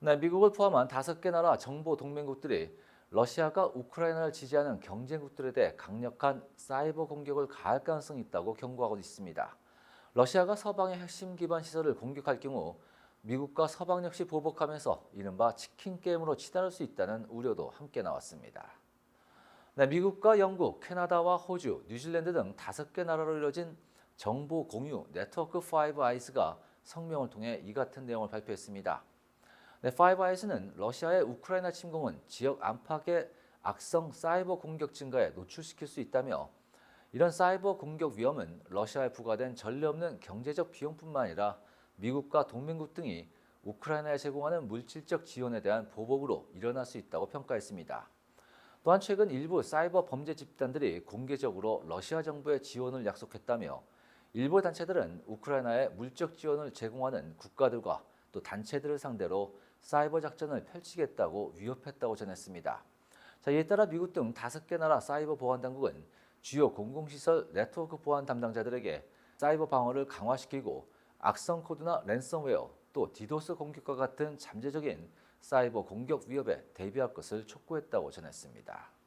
네, 미국을 포함한 다섯 개 나라 정보 동맹국들이 러시아가 우크라이나를 지지하는 경쟁국들에 대해 강력한 사이버 공격을 가할 가능성이 있다고 경고하고 있습니다. 러시아가 서방의 핵심 기반 시설을 공격할 경우 미국과 서방 역시 보복하면서 이른바 치킨 게임으로 치달을 수 있다는 우려도 함께 나왔습니다. 네, 미국과 영국, 캐나다와 호주, 뉴질랜드 등 다섯 개 나라로 이뤄진 정보 공유 네트워크 5 아이스가 성명을 통해 이 같은 내용을 발표했습니다. 네, 5아이스는 러시아의 우크라이나 침공은 지역 안팎의 악성 사이버 공격 증가에 노출시킬 수 있다며 이런 사이버 공격 위험은 러시아에 부과된 전례 없는 경제적 비용뿐만 아니라 미국과 동맹국 등이 우크라이나에 제공하는 물질적 지원에 대한 보복으로 일어날 수 있다고 평가했습니다. 또한 최근 일부 사이버 범죄 집단들이 공개적으로 러시아 정부에 지원을 약속했다며 일부 단체들은 우크라이나에 물적 지원을 제공하는 국가들과 또 단체들을 상대로 사이버 작전을 펼치겠다고 위협했다고 전했습니다. 자, 이에 따라 미국 등 다섯 개 나라 사이버 보안 당국은 주요 공공시설 네트워크 보안 담당자들에게 사이버 방어를 강화시키고 악성 코드나 랜섬웨어 또 디도스 공격과 같은 잠재적인 사이버 공격 위협에 대비할 것을 촉구했다고 전했습니다.